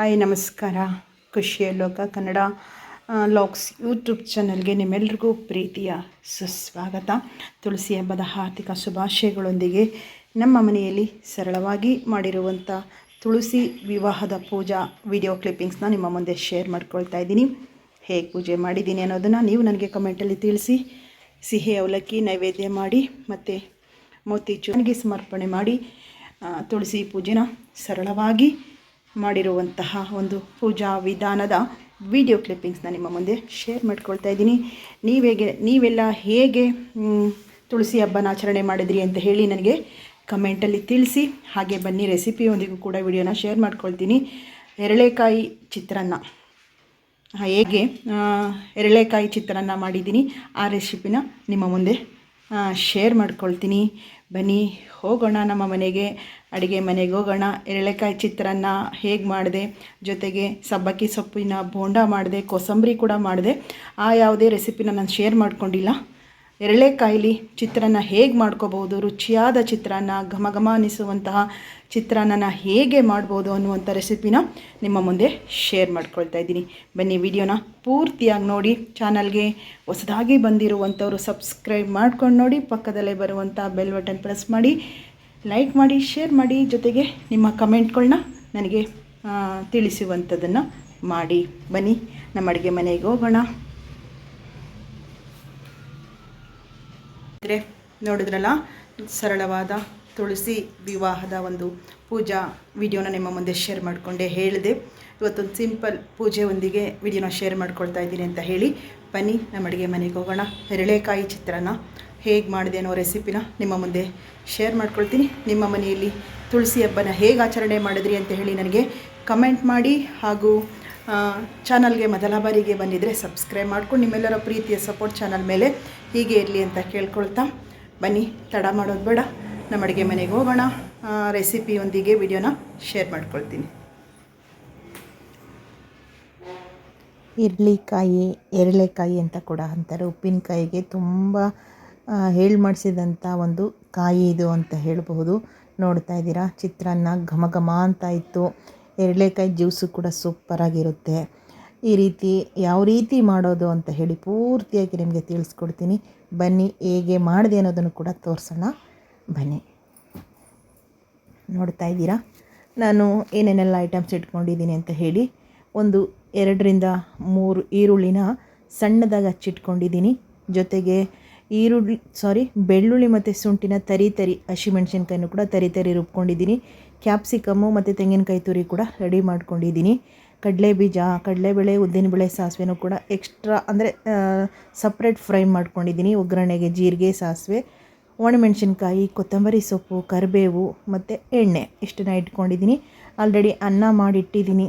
Hi, ನಮಸ್ಕಾರ. ಖುಷಿಯ ಲೋಕ ಕನ್ನಡ ಲಾಕ್ಸ್ ಯೂಟ್ಯೂಬ್ ಚಾನಲ್ಗೆ ನಿಮ್ಮೆಲ್ರಿಗೂ ಪ್ರೀತಿಯ ಸುಸ್ವಾಗತ. ತುಳಸಿ ಹಬ್ಬದ ಹಾರ್ದಿಕ ಶುಭಾಶಯಗಳೊಂದಿಗೆ ನಮ್ಮ ಮನೆಯಲ್ಲಿ ಸರಳವಾಗಿ ಮಾಡಿರುವಂಥ ತುಳಸಿ ವಿವಾಹದ ಪೂಜಾ ವಿಡಿಯೋ ಕ್ಲಿಪ್ಪಿಂಗ್ಸ್ನ ನಿಮ್ಮ ಮುಂದೆ ಶೇರ್ ಮಾಡ್ಕೊಳ್ತಾ ಇದ್ದೀನಿ. ಹೇಗೆ ಪೂಜೆ ಮಾಡಿದ್ದೀನಿ ಅನ್ನೋದನ್ನು ನೀವು ನನಗೆ ಕಮೆಂಟಲ್ಲಿ ತಿಳಿಸಿ. ಸಿಹಿ ಅವಲಕ್ಕಿ ನೈವೇದ್ಯ ಮಾಡಿ ಮತ್ತು ಮೋತಿಚೂರಿಗೆ ಸಮರ್ಪಣೆ ಮಾಡಿ ತುಳಸಿ ಪೂಜೆನ ಸರಳವಾಗಿ ಮಾಡಿರುವಂತಹ ಒಂದು ಪೂಜಾ ವಿಧಾನದ ವಿಡಿಯೋ ಕ್ಲಿಪ್ಪಿಂಗ್ಸ್ನ ನಿಮ್ಮ ಮುಂದೆ ಶೇರ್ ಮಾಡ್ಕೊಳ್ತಾ ಇದ್ದೀನಿ. ನೀವೇಗೆ ನೀವೆಲ್ಲ ಹೇಗೆ ತುಳಸಿ ಹಬ್ಬನ ಆಚರಣೆ ಮಾಡಿದ್ರಿ ಅಂತ ಹೇಳಿ ನನಗೆ ಕಮೆಂಟಲ್ಲಿ ತಿಳಿಸಿ. ಹಾಗೆ ಬನ್ನಿ, ರೆಸಿಪಿಯೊಂದಿಗೂ ಕೂಡ ವಿಡಿಯೋನ ಶೇರ್ ಮಾಡ್ಕೊಳ್ತೀನಿ. ಎರಳೆಕಾಯಿ ಚಿತ್ರಾನ್ನ. ಹೇಗೆ ಎರಳೆಕಾಯಿ ಚಿತ್ರಾನ್ನ ಮಾಡಿದ್ದೀನಿ ಆ ರೆಸಿಪಿನ ನಿಮ್ಮ ಮುಂದೆ ಶೇರ್ ಮಾಡ್ಕೊಳ್ತೀನಿ. ಬನ್ನಿ, ಹೋಗೋಣ ನಮ್ಮ ಮನೆಗೆ. ಅಡುಗೆ ಮನೆಗೆ ಹೋಗೋಣ. ಎರಳೆಕಾಯಿ ಚಿತ್ರಾನ್ನ ಹೇಗೆ ಮಾಡಿದೆ? ಜೊತೆಗೆ ಸಬ್ಬಕ್ಕಿ ಸೊಪ್ಪಿನ ಬೋಂಡ ಮಾಡಿದೆ, ಕೋಸಂಬರಿ ಕೂಡ ಮಾಡಿದೆ. ಆ ಯಾವುದೇ ರೆಸಿಪಿನ ನಾನು ಶೇರ್ ಮಾಡ್ಕೊಂಡಿಲ್ಲ. ಎರಳೆಕಾಯಿಲಿ ಚಿತ್ರಾನ್ನ ಹೇಗೆ ಮಾಡ್ಕೋಬೋದು ರುಚಿಯಾದ ಚಿತ್ರಾನ್ನ ಘಮ ಘಮ ಅನಿಸುವಂತಹ ಚಿತ್ರಾನ್ನನ ಹೇಗೆ ಮಾಡ್ಬೋದು ಅನ್ನುವಂಥ ರೆಸಿಪಿನ ನಿಮ್ಮ ಮುಂದೆ ಶೇರ್ ಮಾಡ್ಕೊಳ್ತಾ ಇದ್ದೀನಿ. ಬನ್ನಿ ವಿಡಿಯೋನ ಪೂರ್ತಿಯಾಗಿ ನೋಡಿ, ಚಾನಲ್ಗೆ ಹೊಸದಾಗಿ ಬಂದಿರುವಂಥವರು ಸಬ್ಸ್ಕ್ರೈಬ್ ಮಾಡ್ಕೊಂಡು ನೋಡಿ, ಪಕ್ಕದಲ್ಲೇ ಬರುವಂಥ ಬೆಲ್ ಬಟನ್ ಪ್ರೆಸ್ ಮಾಡಿ ಲೈಕ್ ಮಾಡಿ ಶೇರ್ ಮಾಡಿ, ಜೊತೆಗೆ ನಿಮ್ಮ ಕಮೆಂಟ್ಗಳನ್ನ ನನಗೆ ತಿಳಿಸುವಂಥದ್ದನ್ನು ಮಾಡಿ. ಬನ್ನಿ, ನಮ್ಮ ಅಡುಗೆ ಮನೆಗೆ ಹೋಗೋಣ. ಇದ್ರೆ ನೋಡಿದ್ರಲ್ಲ? ಸರಳವಾದ ತುಳಸಿ ವಿವಾಹದ ಒಂದು ಪೂಜಾ ವಿಡಿಯೋನ ನಿಮ್ಮ ಮುಂದೆ ಶೇರ್ ಮಾಡಿಕೊಂಡೆ ಹೇಳಿದೆ. ಇವತ್ತೊಂದು ಸಿಂಪಲ್ ಪೂಜೆಯೊಂದಿಗೆ ವಿಡಿಯೋನ ಶೇರ್ ಮಾಡ್ಕೊಳ್ತಾ ಇದ್ದೀನಿ ಅಂತ ಹೇಳಿ ಬನ್ನಿ ನಮ್ಮ ಅಡುಗೆ ಮನೆಗೆ ಹೋಗೋಣ. ಹೆರಳೆಕಾಯಿ ಚಿತ್ರಾನ್ನ ಹೇಗೆ ಮಾಡಿದೆ ಅನ್ನೋ ರೆಸಿಪಿನ ನಿಮ್ಮ ಮುಂದೆ ಶೇರ್ ಮಾಡ್ಕೊಳ್ತೀನಿ. ನಿಮ್ಮ ಮನೆಯಲ್ಲಿ ತುಳಸಿ ಹಬ್ಬನ ಹೇಗೆ ಆಚರಣೆ ಮಾಡಿದ್ರಿ ಅಂತ ಹೇಳಿ ನನಗೆ ಕಮೆಂಟ್ ಮಾಡಿ ಹಾಗೂ ಚಾನಲ್ಗೆ ಮೊದಲ ಬಾರಿಗೆ ಬಂದಿದ್ದರೆ ಸಬ್ಸ್ಕ್ರೈಬ್ ಮಾಡ್ಕೊಂಡು ನಿಮ್ಮೆಲ್ಲರ ಪ್ರೀತಿಯ ಸಪೋರ್ಟ್ ಚಾನಲ್ ಮೇಲೆ ಹೀಗೆ ಇರಲಿ ಅಂತ ಕೇಳ್ಕೊಳ್ತಾ ಬನ್ನಿ, ತಡ ಮಾಡೋದು ಬೇಡ. ನಮ್ಮ ಅಡುಗೆ ಮನೆಗೆ ಹೋಗೋಣ. ರೆಸಿಪಿಯೊಂದಿಗೆ ವಿಡಿಯೋನ ಶೇರ್ ಮಾಡ್ಕೊಳ್ತೀನಿ. ಇರ್ಲಿಕಾಯಿ ಎರಳೆಕಾಯಿ ಅಂತ ಕೂಡ ಅಂತಾರೆ. ಉಪ್ಪಿನಕಾಯಿಗೆ ತುಂಬ ಹೇಳಿ ಮಾಡಿಸಿದಂಥ ಒಂದು ಕಾಯಿ ಇದು ಅಂತ ಹೇಳಬಹುದು. ನೋಡ್ತಾ ಇದ್ದೀರಾ? ಚಿತ್ರಾನ್ನ ಘಮ ಘಮ ಅಂತ ಇತ್ತು. ಎರಳೆಕಾಯಿ ಜ್ಯೂಸು ಕೂಡ ಸೂಪರಾಗಿರುತ್ತೆ ಈ ರೀತಿ ಯಾವ ರೀತಿ ಮಾಡೋದು ಅಂತ ಹೇಳಿ ಪೂರ್ತಿಯಾಗಿ ನಿಮಗೆ ತಿಳಿಸ್ಕೊಡ್ತೀನಿ. ಬನ್ನಿ ಹೇಗೆ ಮಾಡಿದೆ ಅನ್ನೋದನ್ನು ಕೂಡ ತೋರಿಸೋಣ. ಬನ್ನಿ. ನೋಡ್ತಾ ಇದ್ದೀರಾ? ನಾನು ಏನೇನೆಲ್ಲ ಐಟಮ್ಸ್ ಇಟ್ಕೊಂಡಿದ್ದೀನಿ ಅಂತ ಹೇಳಿ ಒಂದು ಎರಡರಿಂದ ಮೂರು ಈರುಳ್ಳಿನ ಸಣ್ಣದಾಗಿ ಹಚ್ಚಿಟ್ಕೊಂಡಿದ್ದೀನಿ. ಜೊತೆಗೆ ಈರುಳ್ಳಿ ಸಾರಿ ಬೆಳ್ಳುಳ್ಳಿ ಮತ್ತು ಶುಂಠಿನ ತರಿ ತರಿ ಹಸಿಮೆಣ್ಸಿನ್ಕಾಯಿನೂ ಕೂಡ ತರಿ ತರಿ ರುಬ್ಕೊಂಡಿದ್ದೀನಿ. ಕ್ಯಾಪ್ಸಿಕಮ್ಮು ಮತ್ತು ತೆಂಗಿನಕಾಯಿ ತುರಿ ಕೂಡ ರೆಡಿ ಮಾಡ್ಕೊಂಡಿದ್ದೀನಿ. ಕಡಲೆ ಬೀಜ ಕಡಲೆಬೇಳೆ ಉದ್ದಿನಬೇಳೆ ಸಾಸಿವೆನೂ ಕೂಡ ಎಕ್ಸ್ಟ್ರಾ ಅಂದರೆ ಸಪ್ರೇಟ್ ಫ್ರೈ ಮಾಡ್ಕೊಂಡಿದ್ದೀನಿ. ಒಗ್ಗರಣೆಗೆ ಜೀರಿಗೆ, ಸಾಸಿವೆ, ಒಣಮೆಣಸಿನ್ಕಾಯಿ, ಕೊತ್ತಂಬರಿ ಸೊಪ್ಪು, ಕರಿಬೇವು ಮತ್ತು ಎಣ್ಣೆ ಇಷ್ಟನ್ನ ಇಟ್ಕೊಂಡಿದ್ದೀನಿ. ಆಲ್ರೆಡಿ ಅನ್ನ ಮಾಡಿಟ್ಟಿದ್ದೀನಿ.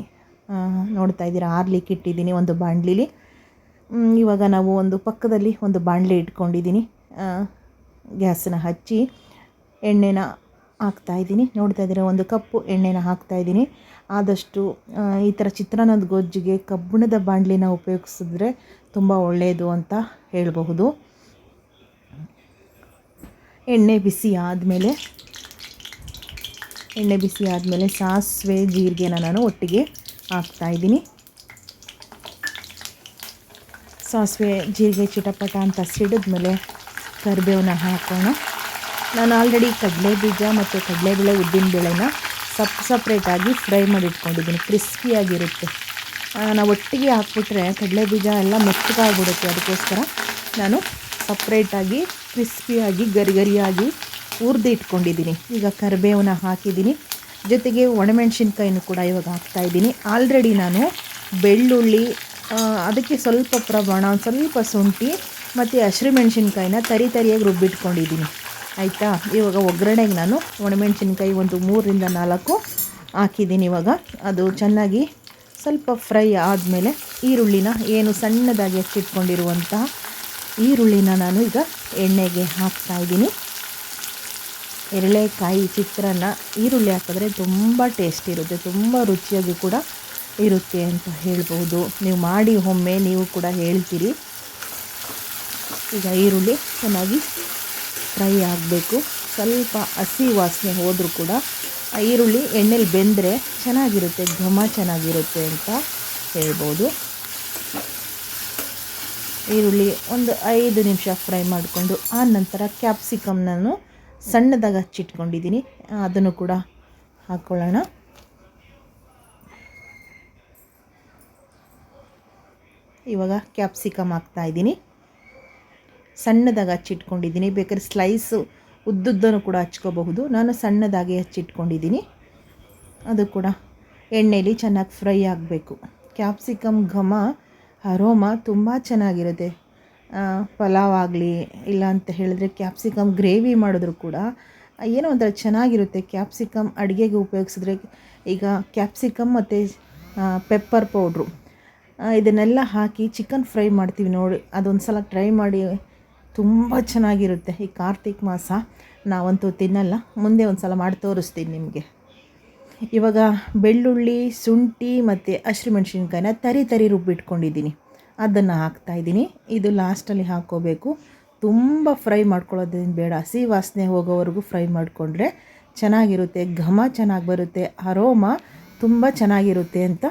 ನೋಡ್ತಾ ಇದ್ದೀರಾ, ಆರ್ಲಿಕ್ಕೆ ಇಟ್ಟಿದ್ದೀನಿ ಒಂದು ಬಾಣಲಿಲಿ. ಇವಾಗ ನಾವು ಒಂದು ಪಕ್ಕದಲ್ಲಿ ಒಂದು ಬಾಣಲೆ ಇಟ್ಕೊಂಡಿದ್ದೀನಿ. ಗ್ಯಾಸನ್ನ ಹಚ್ಚಿ, ಎಣ್ಣೆನ ಹಾಕ್ತಾಯಿದ್ದೀನಿ ನೋಡ್ತಾ ಇದ್ದೀರಾ, ಒಂದು ಕಪ್ಪು ಎಣ್ಣೆನ ಹಾಕ್ತಾ ಇದ್ದೀನಿ. ಆದಷ್ಟು ಈ ಥರ ಚಿತ್ರಾನ್ನದ ಗೊಜ್ಜಿಗೆ ಕಬ್ಬಿಣದ ಬಾಂಡ್ಲಿನ ಉಪಯೋಗಿಸಿದ್ರೆ ತುಂಬ ಒಳ್ಳೆಯದು ಅಂತ ಹೇಳಬಹುದು. ಎಣ್ಣೆ ಬಿಸಿ ಆದಮೇಲೆ, ಎಣ್ಣೆ ಬಿಸಿ ಆದಮೇಲೆ ಸಾಸಿವೆ, ಜೀರಿಗೆನ ನಾನು ಒಟ್ಟಿಗೆ ಹಾಕ್ತಾಯಿದ್ದೀನಿ ಸಾಸಿವೆ, ಜೀರಿಗೆ, ಚಿಟಪಟ ಅಂತ ಸಿಡಿದ್ಮೇಲೆ ಕರಿಬೇವನ್ನ ಹಾಕೋಣ. ನಾನು ಆಲ್ರೆಡಿ ಕಡಲೆ ಬೀಜ ಮತ್ತು ಕಡಲೆಬೇಳೆ ಉದ್ದಿನಬೇಳೆನ ಸಪ್ ಸಪ್ರೇಟಾಗಿ ಫ್ರೈ ಮಾಡಿ ಇಟ್ಕೊಂಡಿದ್ದೀನಿ. ಕ್ರಿಸ್ಪಿಯಾಗಿರುತ್ತೆ ನಾನು ಒಟ್ಟಿಗೆ ಹಾಕ್ಬಿಟ್ರೆ ಕಡಲೆ ಬೀಜ ಎಲ್ಲ ಮೆತ್ತಗಾಗ್ಬಿಡುತ್ತೆ. ಅದಕ್ಕೋಸ್ಕರ ನಾನು ಸಪ್ರೇಟಾಗಿ ಕ್ರಿಸ್ಪಿಯಾಗಿ ಗರಿ ಗರಿಯಾಗಿ ಹುರಿದು ಇಟ್ಕೊಂಡಿದ್ದೀನಿ. ಈಗ ಕರಿಬೇವನ್ನ ಹಾಕಿದ್ದೀನಿ. ಜೊತೆಗೆ ಒಣಮೆಣ್ಸಿನ್ಕಾಯಿನೂ ಕೂಡ ಇವಾಗ ಹಾಕ್ತಾಯಿದ್ದೀನಿ ಆಲ್ರೆಡಿ ನಾನು ಬೆಳ್ಳುಳ್ಳಿ ಅದಕ್ಕೆ ಸ್ವಲ್ಪ ಪ್ರಮಾಣ ಸ್ವಲ್ಪ ಶುಂಠಿ ಮತ್ತು ಹಸಿರುಮೆಣ್ಸಿನ್ಕಾಯಿನ ತರಿ ತರಿಯಾಗಿ ರುಬ್ಬಿಟ್ಕೊಂಡಿದ್ದೀನಿ. ಆಯಿತಾ? ಇವಾಗ ಒಗ್ಗರಣೆಗೆ ನಾನು ಒಣಮೆಣಸಿನ್ಕಾಯಿ ಒಂದು ಮೂರರಿಂದ ನಾಲ್ಕು ಹಾಕಿದ್ದೀನಿ ಇವಾಗ. ಅದು ಚೆನ್ನಾಗಿ ಸ್ವಲ್ಪ ಫ್ರೈ ಆದಮೇಲೆ ಈರುಳ್ಳಿನ ಏನು ಸಣ್ಣದಾಗಿ ಹಚ್ಚಿಟ್ಕೊಂಡಿರುವಂತಹ ಈರುಳ್ಳಿನ ನಾನು ಈಗ ಎಣ್ಣೆಗೆ ಹಾಕ್ತಾಯಿದ್ದೀನಿ ಎರಳೆಕಾಯಿ ಚಿತ್ರಾನ್ನ ಈರುಳ್ಳಿ ಹಾಕಿದ್ರೆ ತುಂಬ ಟೇಸ್ಟ್ ಇರುತ್ತೆ, ತುಂಬ ರುಚಿಯಾಗಿ ಕೂಡ ಇರುತ್ತೆ ಅಂತ ಹೇಳ್ಬೋದು. ನೀವು ಮಾಡಿ ಒಮ್ಮೆ ನೀವು ಕೂಡ ಹೇಳ್ತೀರಿ. ಈಗ ಈರುಳ್ಳಿ ಚೆನ್ನಾಗಿ ಫ್ರೈ ಆಗಬೇಕು. ಸ್ವಲ್ಪ ಹಸಿ ವಾಸನೆ ಹೋದರೂ ಕೂಡ ಈರುಳ್ಳಿ ಎಣ್ಣೆಲಿ ಬೆಂದರೆ ಚೆನ್ನಾಗಿರುತ್ತೆ, ಘಮ ಚೆನ್ನಾಗಿರುತ್ತೆ ಅಂತ ಹೇಳ್ಬೋದು. ಈರುಳ್ಳಿ ಒಂದು ಐದು ನಿಮಿಷ ಫ್ರೈ ಮಾಡಿಕೊಂಡು, ಆ ನಂತರ ಕ್ಯಾಪ್ಸಿಕಮ್ ನಾನು ಸಣ್ಣದಾಗಿ ಹಚ್ಚಿಟ್ಕೊಂಡಿದ್ದೀನಿ. ಅದನ್ನು ಕೂಡ ಹಾಕ್ಕೊಳ್ಳೋಣ ಇವಾಗ ಕ್ಯಾಪ್ಸಿಕಮ್ ಹಾಕ್ತಾ ಇದ್ದೀನಿ. ಸಣ್ಣದಾಗಿ ಹಚ್ಚಿಟ್ಕೊಂಡಿದ್ದೀನಿ. ಬೇಕಾದ್ರೆ ಸ್ಲೈಸು ಉದ್ದುದ್ದನ್ನು ಕೂಡ ಹಚ್ಕೋಬಹುದು. ನಾನು ಸಣ್ಣದಾಗಿ ಹಚ್ಚಿಟ್ಕೊಂಡಿದ್ದೀನಿ. ಅದು ಕೂಡ ಎಣ್ಣೆಯಲ್ಲಿ ಚೆನ್ನಾಗಿ ಫ್ರೈ ಆಗಬೇಕು. ಕ್ಯಾಪ್ಸಿಕಮ್ ಘಮ, ಅರೋಮ ತುಂಬ ಚೆನ್ನಾಗಿರುತ್ತೆ. ಪಲಾವ್ ಆಗಲಿ, ಇಲ್ಲ ಅಂತ ಹೇಳಿದ್ರೆ ಕ್ಯಾಪ್ಸಿಕಮ್ ಗ್ರೇವಿ ಮಾಡಿದ್ರು ಕೂಡ ಏನೋ ಒಂಥರ ಚೆನ್ನಾಗಿರುತ್ತೆ. ಕ್ಯಾಪ್ಸಿಕಮ್ ಅಡುಗೆಗೆ ಉಪಯೋಗಿಸಿದ್ರೆ ಈಗ ಕ್ಯಾಪ್ಸಿಕಮ್ ಮತ್ತು ಪೆಪ್ಪರ್ ಪೌಡ್ರು ಇದನ್ನೆಲ್ಲ ಹಾಕಿ ಚಿಕನ್ ಫ್ರೈ ಮಾಡ್ತೀವಿ ನೋಡಿ. ಅದೊಂದು ಸಲ ಟ್ರೈ ಮಾಡಿ ತುಂಬ ಚೆನ್ನಾಗಿರುತ್ತೆ. ಈ ಕಾರ್ತಿಕ್ ಮಾಸ ನಾವಂತೂ ತಿನ್ನಲ್ಲ. ಮುಂದೆ ಒಂದು ಸಲ ಮಾಡಿ ತೋರಿಸ್ತೀನಿ ನಿಮಗೆ. ಇವಾಗ ಬೆಳ್ಳುಳ್ಳಿ, ಶುಂಠಿ ಮತ್ತು ಹಸಿಮೆಣ್ಸಿನ್ಕಾಯಿನ ತರಿ ತರಿ ರುಬ್ಬಿಟ್ಕೊಂಡಿದ್ದೀನಿ. ಅದನ್ನು ಹಾಕ್ತಾಯಿದ್ದೀನಿ ಇದು ಲಾಸ್ಟಲ್ಲಿ ಹಾಕ್ಕೋಬೇಕು ತುಂಬ ಫ್ರೈ ಮಾಡ್ಕೊಳ್ಳೋದೇನು ಬೇಡ. ಹಸಿ ವಾಸನೆ ಹೋಗೋವರೆಗೂ ಫ್ರೈ ಮಾಡಿಕೊಂಡ್ರೆ ಚೆನ್ನಾಗಿರುತ್ತೆ. ಘಮ ಚೆನ್ನಾಗಿ ಬರುತ್ತೆ. ಅರೋಮ ತುಂಬ ಚೆನ್ನಾಗಿರುತ್ತೆ ಅಂತ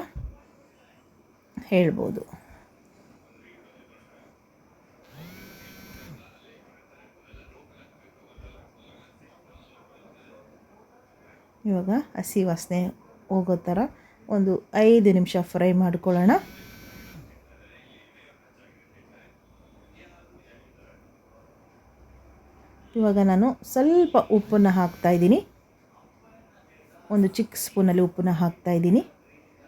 ಹೇಳ್ಬೋದು. ಇವಾಗ ಹಸಿ ವಾಸನೆ ಹೋಗೋ ಥರ ಒಂದು ಐದು ನಿಮಿಷ ಫ್ರೈ ಮಾಡ್ಕೊಳ್ಳೋಣ. ಇವಾಗ ನಾನು ಸ್ವಲ್ಪ ಉಪ್ಪನ್ನು ಹಾಕ್ತಾಯಿದ್ದೀನಿ ಒಂದು ಚಿಕ್ಕ ಸ್ಪೂನಲ್ಲಿ ಉಪ್ಪನ್ನ ಹಾಕ್ತಾಯಿದ್ದೀನಿ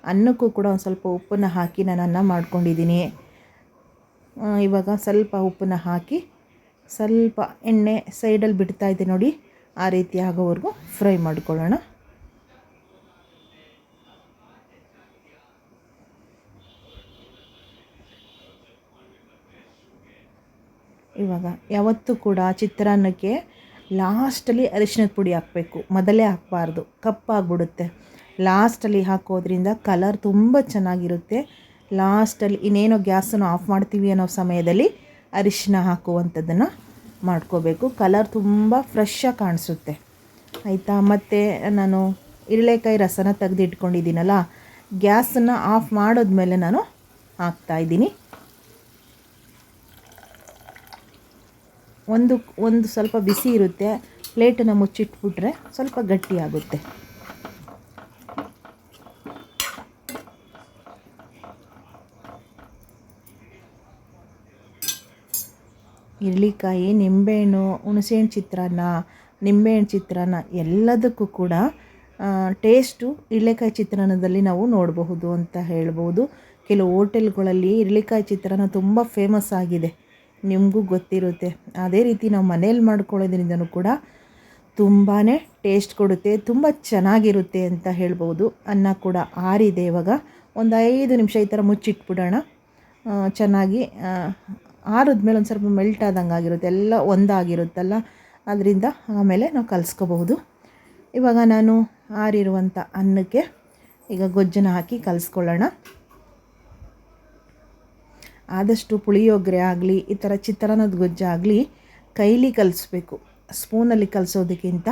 ಅನ್ನಕ್ಕೂ ಕೂಡ ಒಂದು ಸ್ವಲ್ಪ ಉಪ್ಪನ್ನು ಹಾಕಿ ನಾನು ಅನ್ನ ಮಾಡ್ಕೊಂಡಿದ್ದೀನಿ. ಇವಾಗ ಸ್ವಲ್ಪ ಉಪ್ಪನ್ನು ಹಾಕಿ ಸ್ವಲ್ಪ ಎಣ್ಣೆ ಸೈಡಲ್ಲಿ ಬಿಡ್ತಾ ಇದೆ ನೋಡಿ. ಆ ರೀತಿ ಆಗೋವರೆಗೂ ಫ್ರೈ ಮಾಡಿಕೊಳ್ಳೋಣ. ಇವಾಗ ಯಾವತ್ತೂ ಕೂಡ ಚಿತ್ರಾನ್ನಕ್ಕೆ ಲಾಸ್ಟಲ್ಲಿ ಅರಿಶಿನದ ಪುಡಿ ಹಾಕಬೇಕು. ಮೊದಲೇ ಹಾಕಬಾರ್ದು. ಕಪ್ಪಾಗ್ಬಿಡುತ್ತೆ ಲಾಸ್ಟಲ್ಲಿ ಹಾಕೋದ್ರಿಂದ ಕಲರ್ ತುಂಬ ಚೆನ್ನಾಗಿರುತ್ತೆ. ಲಾಸ್ಟಲ್ಲಿ ಇನ್ನೇನೋ ಗ್ಯಾಸನ್ನು ಆಫ್ ಮಾಡ್ತೀವಿ ಅನ್ನೋ ಸಮಯದಲ್ಲಿ ಅರಿಶಿನ ಹಾಕುವಂಥದ್ದನ್ನು ಮಾಡ್ಕೋಬೇಕು. ಕಲರ್ ತುಂಬ ಫ್ರೆಶ್ಶಾಗಿ ಕಾಣಿಸುತ್ತೆ. ಆಯಿತಾ? ಮತ್ತು ನಾನು ಇರಳೆಕಾಯಿ ರಸನ ತೆಗೆದು ಇಟ್ಕೊಂಡಿದ್ದೀನಲ್ಲ ಗ್ಯಾಸನ್ನು ಆಫ್ ಮಾಡಿದ್ಮೇಲೆ ನಾನು ಹಾಕ್ತಾಯಿದ್ದೀನಿ ಒಂದು ಒಂದು ಸ್ವಲ್ಪ ಬಿಸಿ ಇರುತ್ತೆ. ಪ್ಲೇಟನ್ನು ಮುಚ್ಚಿಟ್ಬಿಟ್ರೆ ಸ್ವಲ್ಪ ಗಟ್ಟಿಯಾಗುತ್ತೆ. ಇರ್ಲಿಕಾಯಿ, ನಿಂಬೆಹಣ್ಣು, ಹುಣಸೆಹಣ್ಣು ಚಿತ್ರಾನ್ನ, ನಿಂಬೆಹಣ್ಣು ಚಿತ್ರಾನ್ನ ಎಲ್ಲದಕ್ಕೂ ಕೂಡ ಟೇಸ್ಟು ಇರ್ಲೆಕಾಯಿ ಚಿತ್ರಾನ್ನದಲ್ಲಿ ನಾವು ನೋಡಬಹುದು ಅಂತ ಹೇಳ್ಬೋದು ಕೆಲವು ಹೋಟೆಲ್ಗಳಲ್ಲಿ ಇರ್ಲಿಕಾಯಿ ಚಿತ್ರಾನ್ನ ತುಂಬ ಫೇಮಸ್ ಆಗಿದೆ. ನಿಮಗೂ ಗೊತ್ತಿರುತ್ತೆ. ಅದೇ ರೀತಿ ನಾವು ಮನೇಲಿ ಮಾಡ್ಕೊಳ್ಳೋದ್ರಿಂದನೂ ಕೂಡ ತುಂಬಾ ಟೇಸ್ಟ್ ಕೊಡುತ್ತೆ, ತುಂಬ ಚೆನ್ನಾಗಿರುತ್ತೆ ಅಂತ ಹೇಳ್ಬೋದು ಅನ್ನ ಕೂಡ ಆರಿದೆ ಇವಾಗ. ಒಂದು ಐದು ನಿಮಿಷ ಈ ಥರ ಮುಚ್ಚಿಟ್ಬಿಡೋಣ. ಚೆನ್ನಾಗಿ ಆರಿದ್ಮೇಲೆ ಒಂದು ಸ್ವಲ್ಪ ಮೆಲ್ಟ್ ಆದಂಗೆ ಆಗಿರುತ್ತೆ, ಎಲ್ಲ ಒಂದಾಗಿರುತ್ತಲ್ಲ, ಅದರಿಂದ ಆಮೇಲೆ ನಾವು ಕಲಿಸ್ಕೋಬಹುದು. ಇವಾಗ ನಾನು ಆರಿರುವಂಥ ಅನ್ನಕ್ಕೆ ಈಗ ಗೊಜ್ಜನ್ನು ಹಾಕಿ ಕಲಿಸ್ಕೊಳ್ಳೋಣ. ಆದಷ್ಟು ಪುಳಿಯೋಗರೆ ಆಗಲಿ, ಈ ಥರ ಚಿತ್ರಾನ್ನದ ಗೊಜ್ಜಾಗಲಿ ಕೈಲಿ ಕಲಿಸ್ಬೇಕು. ಸ್ಪೂನಲ್ಲಿ ಕಲಿಸೋದಕ್ಕಿಂತ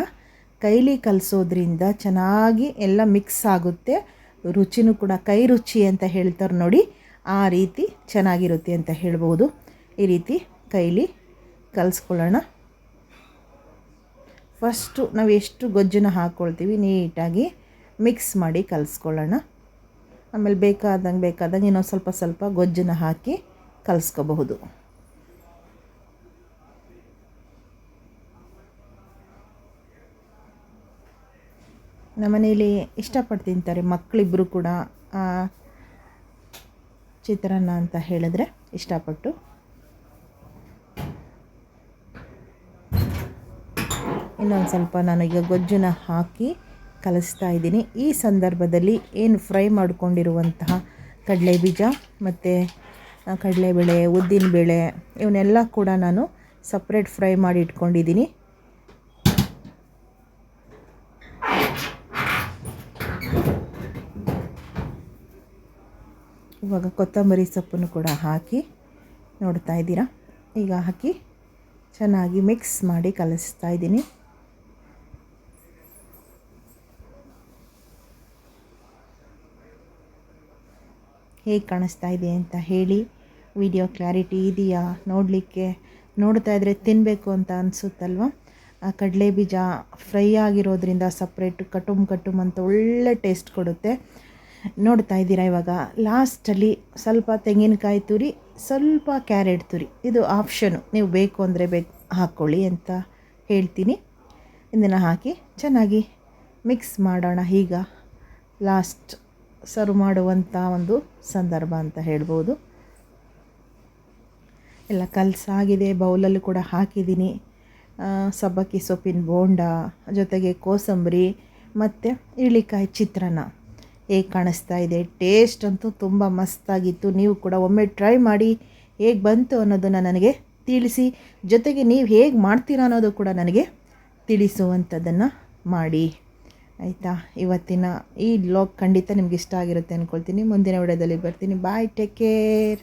ಕೈಲಿ ಕಲಿಸೋದ್ರಿಂದ ಚೆನ್ನಾಗಿ ಎಲ್ಲ ಮಿಕ್ಸ್ ಆಗುತ್ತೆ, ರುಚಿನೂ ಕೂಡ ಕೈ ರುಚಿ ಅಂತ ಹೇಳ್ತಾರೆ ನೋಡಿ, ಆ ರೀತಿ ಚೆನ್ನಾಗಿರುತ್ತೆ ಅಂತ ಹೇಳ್ಬೋದು ಈ ರೀತಿ ಕೈಲಿ ಕಲಿಸ್ಕೊಳ್ಳೋಣ. ಫಸ್ಟು ನಾವು ಎಷ್ಟು ಗೊಜ್ಜನ್ನು ಹಾಕ್ಕೊಳ್ತೀವಿ ನೀಟಾಗಿ ಮಿಕ್ಸ್ ಮಾಡಿ ಕಲಿಸ್ಕೊಳ್ಳೋಣ. ಆಮೇಲೆ ಬೇಕಾದಂಗೆ ಬೇಕಾದಂಗೆ ಇನ್ನೊಂದು ಸ್ವಲ್ಪ ಸ್ವಲ್ಪ ಗೊಜ್ಜನ್ನ ಹಾಕಿ ಕಲಿಸ್ಕೋಬಹುದು. ನಮ್ಮನೇಲಿ ಇಷ್ಟಪಟ್ಟು ತಿಂತಾರೆ ಮಕ್ಕಳಿಬ್ಬರು ಕೂಡ ಚಿತ್ರಾನ್ನ ಅಂತ ಹೇಳಿದ್ರೆ ಇಷ್ಟಪಟ್ಟು ಇನ್ನೊಂದು ಸ್ವಲ್ಪ ನಾನು ಈಗ ಗೊಜ್ಜನ್ನ ಹಾಕಿ ಕಲಿಸ್ತಾ ಇದ್ದೀನಿ. ಈ ಸಂದರ್ಭದಲ್ಲಿ ಏನು ಫ್ರೈ ಮಾಡಿಕೊಂಡಿರುವಂತಹ ಕಡಲೆ ಬೀಜ ಮತ್ತು ಕಡಲೆಬೇಳೆ, ಉದ್ದಿನಬೇಳೆ ಇವನ್ನೆಲ್ಲ ಕೂಡ ನಾನು ಸಪ್ರೇಟ್ ಫ್ರೈ ಮಾಡಿ ಇಟ್ಕೊಂಡಿದ್ದೀನಿ. ಇವಾಗ ಕೊತ್ತಂಬರಿ ಸೊಪ್ಪನ್ನು ಕೂಡ ಹಾಕಿ ನೋಡ್ತಾ ಇದ್ದೀರಾ? ಈಗ ಹಾಕಿ ಚೆನ್ನಾಗಿ ಮಿಕ್ಸ್ ಮಾಡಿ ಕಲಿಸ್ತಾ ಇದ್ದೀನಿ. ಹೇಗೆ ಕಾಣಿಸ್ತಾ ಇದೆ ಅಂತ ಹೇಳಿ ವಿಡಿಯೋ ಕ್ಲಾರಿಟಿ ಇದೆಯಾ ನೋಡಲಿಕ್ಕೆ ನೋಡ್ತಾ ಇದ್ದರೆ ತಿನ್ನಬೇಕು ಅಂತ ಅನಿಸುತ್ತಲ್ವ? ಆ ಕಡಲೆ ಬೀಜ ಫ್ರೈ ಆಗಿರೋದ್ರಿಂದ ಸಪ್ರೇಟು ಕಟುಮ್ ಕಟುಮ್ ಅಂತ ಒಳ್ಳೆ ಟೇಸ್ಟ್ ಕೊಡುತ್ತೆ. ನೋಡ್ತಾ ಇದ್ದೀರಾ ಇವಾಗ? ಲಾಸ್ಟಲ್ಲಿ ಸ್ವಲ್ಪ ತೆಂಗಿನಕಾಯಿ ತುರಿ, ಸ್ವಲ್ಪ ಕ್ಯಾರೆಟ್ ತುರಿ. ಇದು ಆಪ್ಷನು. ನೀವು ಬೇಕು ಅಂದರೆ ಬೇಕು ಹಾಕ್ಕೊಳ್ಳಿ ಅಂತ ಹೇಳ್ತೀನಿ. ಇದನ್ನು ಹಾಕಿ ಚೆನ್ನಾಗಿ ಮಿಕ್ಸ್ ಮಾಡೋಣ ಈಗ. ಲಾಸ್ಟ್ ಸರ್ವ್ ಮಾಡುವಂಥ ಒಂದು ಸಂದರ್ಭ ಅಂತ ಹೇಳ್ಬೋದು. ಎಲ್ಲ ಕಲಸಾಗಿದೆ ಬೌಲಲ್ಲಿ ಕೂಡ ಹಾಕಿದ್ದೀನಿ. ಸಬ್ಬಕ್ಕಿ ಸೊಪ್ಪಿನ ಬೋಂಡ, ಜೊತೆಗೆ ಕೋಸಂಬರಿ, ಮತ್ತು ಇಳಿಕಾಯಿ ಚಿತ್ರಾನ್ನ. ಹೇಗೆ ಕಾಣಿಸ್ತಾ ಇದೆ? ಟೇಸ್ಟ್ ಅಂತೂ ತುಂಬ ಮಸ್ತಾಗಿತ್ತು. ನೀವು ಕೂಡ ಒಮ್ಮೆ ಟ್ರೈ ಮಾಡಿ ಹೇಗೆ ಬಂತು ಅನ್ನೋದನ್ನು ನನಗೆ ತಿಳಿಸಿ. ಜೊತೆಗೆ ನೀವು ಹೇಗೆ ಮಾಡ್ತೀರಾ ಅನ್ನೋದು ಕೂಡ ನನಗೆ ತಿಳಿಸುವಂಥದ್ದನ್ನು ಮಾಡಿ. ಆಯಿತಾ? ಇವತ್ತಿನ ಈ ಬ್ಲಾಗ್ ಖಂಡಿತ ನಿಮ್ಗೆ ಇಷ್ಟ ಆಗಿರುತ್ತೆ ಅಂದ್ಕೊಳ್ತೀನಿ ಮುಂದಿನ ವಿಡಿಯೋದಲ್ಲಿ ಬರ್ತೀನಿ. Bye take care